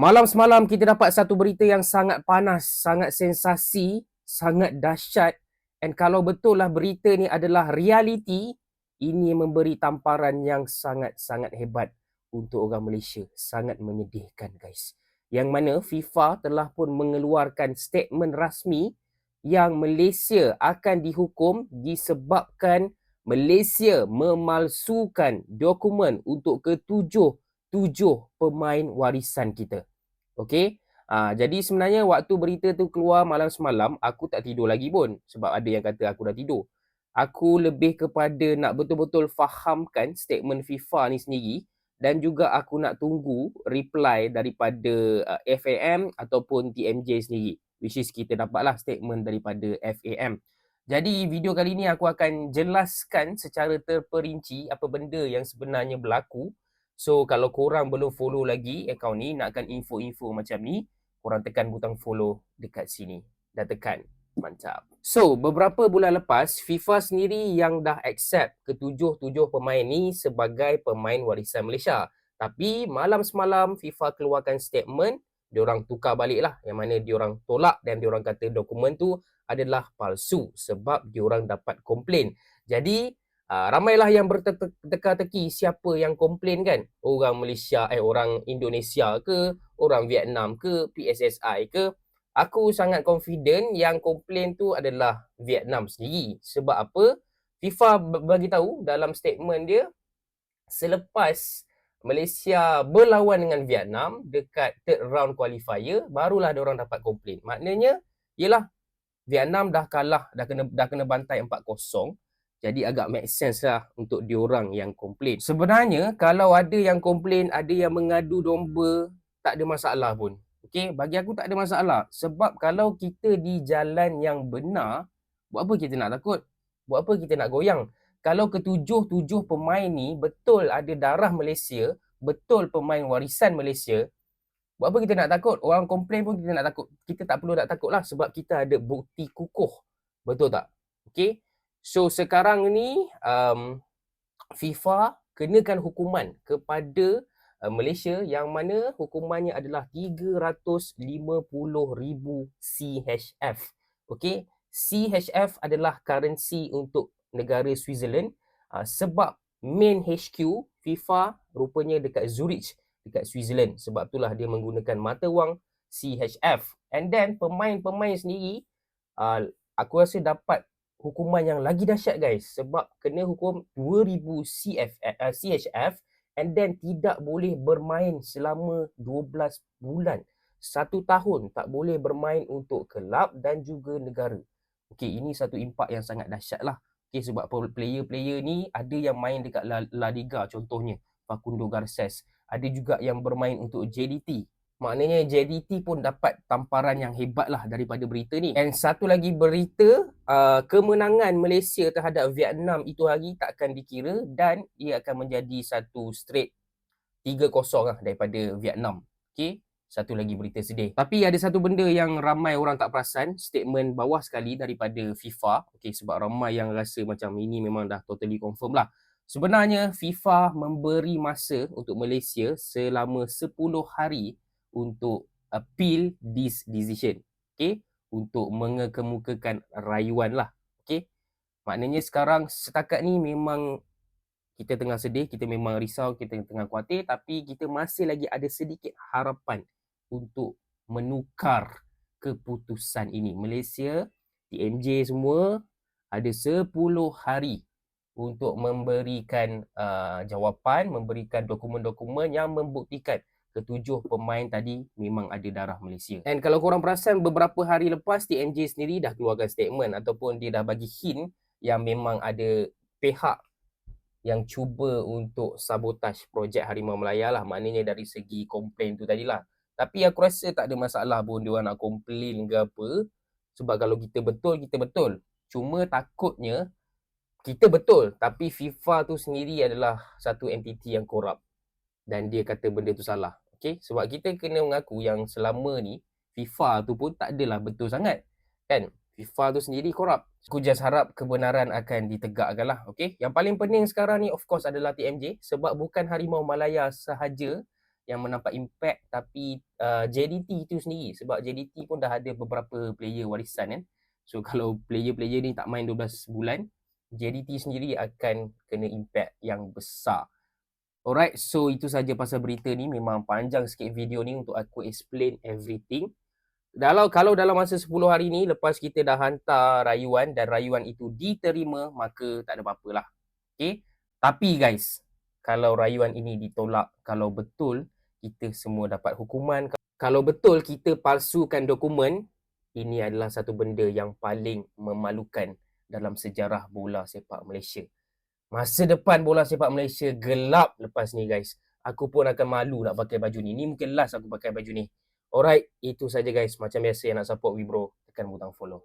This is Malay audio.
Malam semalam kita dapat satu berita yang sangat panas, sangat sensasi, sangat dahsyat. And kalau betul lah berita ni adalah realiti, ini memberi tamparan yang sangat-sangat hebat untuk orang Malaysia. Sangat menyedihkan guys. Yang mana FIFA telah pun mengeluarkan statement rasmi yang Malaysia akan dihukum disebabkan Malaysia memalsukan dokumen untuk ketujuh tujuh pemain warisan kita. Okey. Ha, jadi sebenarnya waktu berita tu keluar malam semalam, aku tak tidur lagi pun. Sebab ada yang kata aku dah tidur. Aku lebih kepada nak betul-betul fahamkan statement FIFA ni sendiri. Dan juga aku nak tunggu reply daripada uh, FAM ataupun TMJ sendiri. Which is kita dapatlah statement daripada FAM. Jadi video kali ni aku akan jelaskan secara terperinci apa benda yang sebenarnya berlaku So kalau korang belum follow lagi akaun ni nakkan info-info macam ni, korang tekan butang follow dekat sini. Dah tekan. Mantap. So beberapa bulan lepas FIFA sendiri yang dah accept ketujuh-tujuh pemain ni sebagai pemain warisan Malaysia. Tapi malam semalam FIFA keluarkan statement, diorang tukar balik lah yang mana diorang tolak dan diorang kata dokumen tu adalah palsu sebab diorang dapat komplain. Jadi Uh, ramailah yang berteka-teki siapa yang komplain kan? Orang Malaysia eh orang Indonesia ke? Orang Vietnam ke? PSSI ke? Aku sangat confident yang komplain tu adalah Vietnam sendiri. Sebab apa? FIFA bagi tahu dalam statement dia selepas Malaysia berlawan dengan Vietnam dekat third round qualifier barulah orang dapat komplain. Maknanya ialah Vietnam dah kalah dah kena dah kena bantai 4-0 jadi agak make sense lah untuk diorang yang komplain. Sebenarnya kalau ada yang komplain, ada yang mengadu domba, tak ada masalah pun. Okay, bagi aku tak ada masalah. Sebab kalau kita di jalan yang benar, buat apa kita nak takut? Buat apa kita nak goyang? Kalau ketujuh-tujuh pemain ni betul ada darah Malaysia, betul pemain warisan Malaysia, buat apa kita nak takut? Orang komplain pun kita nak takut. Kita tak perlu nak takut lah sebab kita ada bukti kukuh. Betul tak? Okay. So sekarang ni um, FIFA kenakan hukuman kepada uh, Malaysia yang mana hukumannya adalah 350,000 CHF. Okay, CHF adalah currency untuk negara Switzerland. Uh, sebab main HQ FIFA rupanya dekat Zurich dekat Switzerland. Sebab itulah dia menggunakan mata wang CHF and then pemain-pemain sendiri uh, aku rasa dapat hukuman yang lagi dahsyat guys sebab kena hukum 2000 CF, uh, CHF and then tidak boleh bermain selama 12 bulan. Satu tahun tak boleh bermain untuk kelab dan juga negara. Okey, ini satu impak yang sangat dahsyat lah. Okey, sebab player-player ni ada yang main dekat La, La Liga contohnya. Facundo Garces. Ada juga yang bermain untuk JDT. Maknanya JDT pun dapat tamparan yang hebat lah daripada berita ni. And satu lagi berita, uh, kemenangan Malaysia terhadap Vietnam itu hari tak akan dikira dan ia akan menjadi satu straight 3-0 lah daripada Vietnam. Okay, satu lagi berita sedih. Tapi ada satu benda yang ramai orang tak perasan, statement bawah sekali daripada FIFA. Okay, sebab ramai yang rasa macam ini memang dah totally confirm lah. Sebenarnya FIFA memberi masa untuk Malaysia selama 10 hari untuk appeal this decision. Okay. Untuk mengemukakan rayuan lah. Okay. Maknanya sekarang setakat ni memang kita tengah sedih, kita memang risau, kita tengah khawatir. Tapi kita masih lagi ada sedikit harapan untuk menukar keputusan ini. Malaysia, TMJ semua ada 10 hari untuk memberikan uh, jawapan, memberikan dokumen-dokumen yang membuktikan ketujuh pemain tadi memang ada darah Malaysia. And kalau korang perasan beberapa hari lepas TMJ sendiri dah keluarkan statement ataupun dia dah bagi hint yang memang ada pihak yang cuba untuk sabotaj projek Harimau Melaya lah. Maknanya dari segi komplain tu tadilah. Tapi aku rasa tak ada masalah pun dia nak komplain ke apa. Sebab kalau kita betul, kita betul. Cuma takutnya kita betul tapi FIFA tu sendiri adalah satu entiti yang korup dan dia kata benda tu salah. Okay? Sebab kita kena mengaku yang selama ni FIFA tu pun tak adalah betul sangat. Kan? FIFA tu sendiri korup. Aku just harap kebenaran akan ditegakkan lah. Okay? Yang paling pening sekarang ni of course adalah TMJ. Sebab bukan Harimau Malaya sahaja yang menampak impact tapi uh, JDT itu sendiri sebab JDT pun dah ada beberapa player warisan kan. So kalau player-player ni tak main 12 bulan, JDT sendiri akan kena impact yang besar. Alright, so itu saja pasal berita ni memang panjang sikit video ni untuk aku explain everything. Kalau kalau dalam masa 10 hari ni lepas kita dah hantar rayuan dan rayuan itu diterima maka tak ada apa-apa lah. Okay. Tapi guys, kalau rayuan ini ditolak, kalau betul kita semua dapat hukuman, kalau betul kita palsukan dokumen, ini adalah satu benda yang paling memalukan dalam sejarah bola sepak Malaysia. Masa depan bola sepak Malaysia gelap lepas ni guys. Aku pun akan malu nak pakai baju ni. Ni mungkin last aku pakai baju ni. Alright, itu saja guys. Macam biasa yang nak support Wibro, tekan butang follow.